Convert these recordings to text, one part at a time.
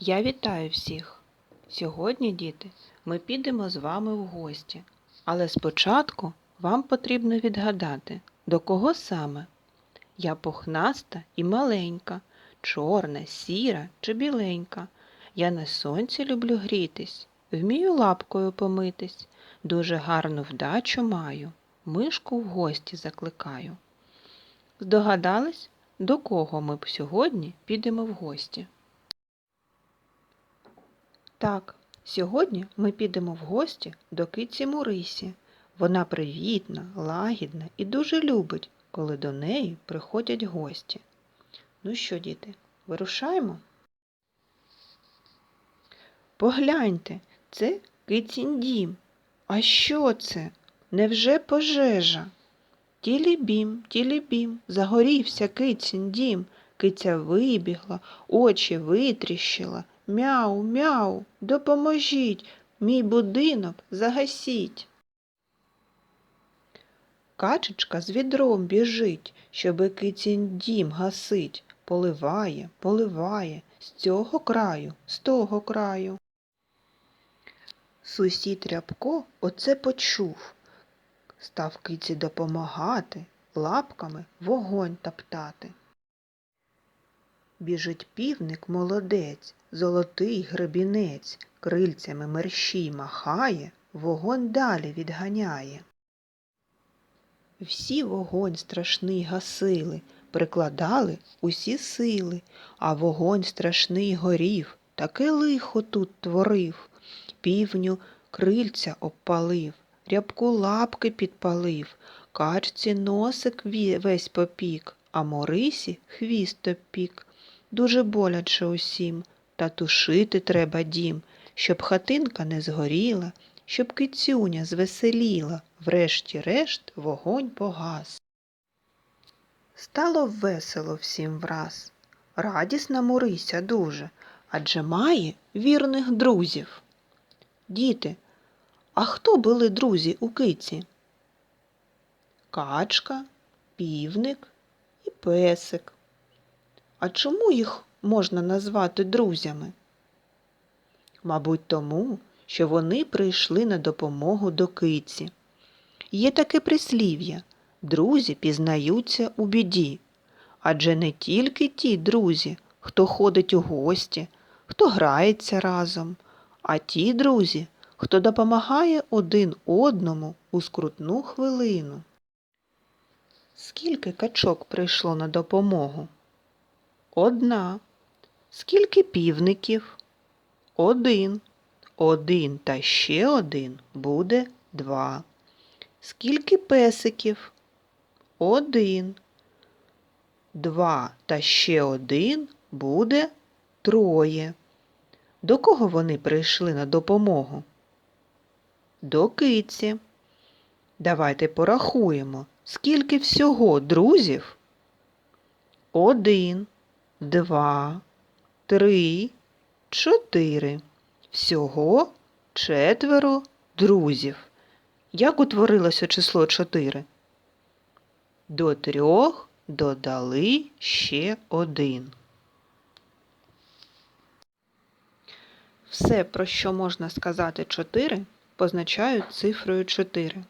Я вітаю всіх! Сьогодні, діти, ми підемо з вами в гості. Але спочатку вам потрібно відгадати, до кого саме. Я пухнаста і маленька, чорна, сіра чи біленька. Я на сонці люблю грітись, вмію лапкою помитись, дуже гарну вдачу маю, мишку в гості закликаю. Здогадались, до кого ми б сьогодні підемо в гості? Так, сьогодні ми підемо в гості до киці Мурисі. Вона привітна, лагідна і дуже любить, коли до неї приходять гості. Ну що, діти, вирушаємо? Погляньте, це кицін дім. А що це? Невже пожежа? Тілібім, тілібім, загорівся кицін дім. Киця вибігла, очі витріщила. Мяу, мяу, допоможіть, мій будинок загасіть. Качечка з відром біжить, щоби кицін дім гасить. Поливає, поливає з цього краю, з того краю. Сусід Рябко оце почув. Став киці допомагати, лапками вогонь топтати. Біжить півник молодець, золотий гребінець, крильцями мерщій махає, вогонь далі відганяє. Всі вогонь страшний гасили, прикладали усі сили, а вогонь страшний горів, таке лихо тут творив, півню крильця обпалив, рябку лапки підпалив, качці носик весь попік, а морисі хвіст обпік. Дуже боляче усім, та тушити треба дім, щоб хатинка не згоріла, щоб кицюня звеселіла, врешті-решт вогонь погас. Стало весело всім враз. Радісна Мурися дуже, адже має вірних друзів. Діти, а хто були друзі у киці? Качка, півник і песик. А чому їх можна назвати друзями? Мабуть, тому, що вони прийшли на допомогу до киці. Є таке прислів'я друзі пізнаються у біді. Адже не тільки ті друзі, хто ходить у гості, хто грається разом, а ті друзі, хто допомагає один одному у скрутну хвилину. Скільки качок прийшло на допомогу? Одна. Скільки півників? Один. Один та ще один буде два. Скільки песиків? Один. Два та ще один буде троє. До кого вони прийшли на допомогу? До киці. Давайте порахуємо, скільки всього друзів? Один два, три, чотири. Всього четверо друзів. Як утворилося число чотири? До трьох додали ще один. Все, про що можна сказати чотири, позначають цифрою чотири.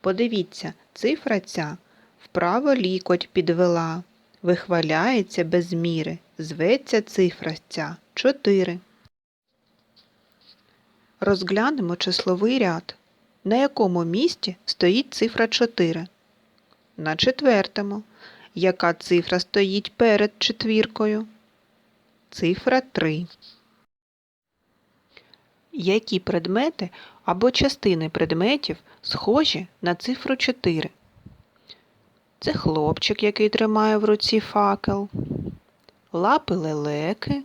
Подивіться, цифра ця вправо лікоть підвела, вихваляється без міри, зветься цифра ця 4. Розглянемо числовий ряд. На якому місці стоїть цифра 4? На четвертому. Яка цифра стоїть перед четвіркою? Цифра 3. Які предмети або частини предметів схожі на цифру 4? Це хлопчик, який тримає в руці факел, лапи лелеки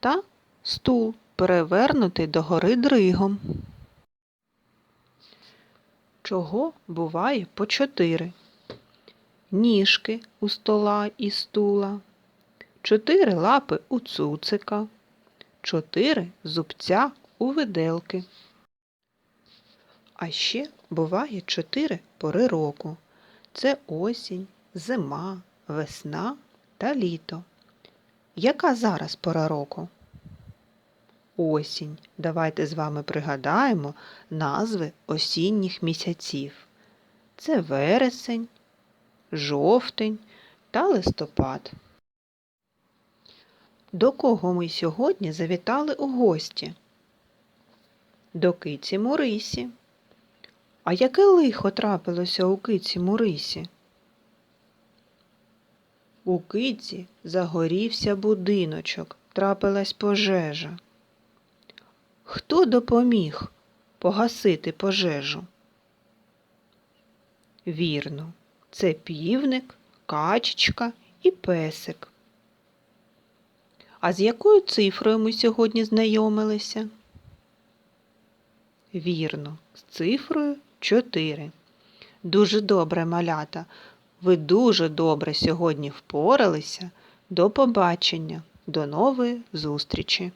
та стул, перевернутий догори дригом. Чого буває по чотири? Ніжки у стола і стула, чотири лапи у цуцика, чотири зубця у виделки. А ще буває чотири пори року. Це осінь, зима, весна та літо. Яка зараз пора року? Осінь. Давайте з вами пригадаємо назви осінніх місяців. Це вересень, жовтень та листопад. До кого ми сьогодні завітали у гості? До киці Мурисі. А яке лихо трапилося у киці Мурисі? У киці загорівся будиночок, трапилась пожежа. Хто допоміг погасити пожежу? Вірно, це півник, качечка і песик. А з якою цифрою ми сьогодні знайомилися? Вірно, з цифрою 4. Дуже добре, малята. Ви дуже добре сьогодні впоралися. До побачення, до нової зустрічі!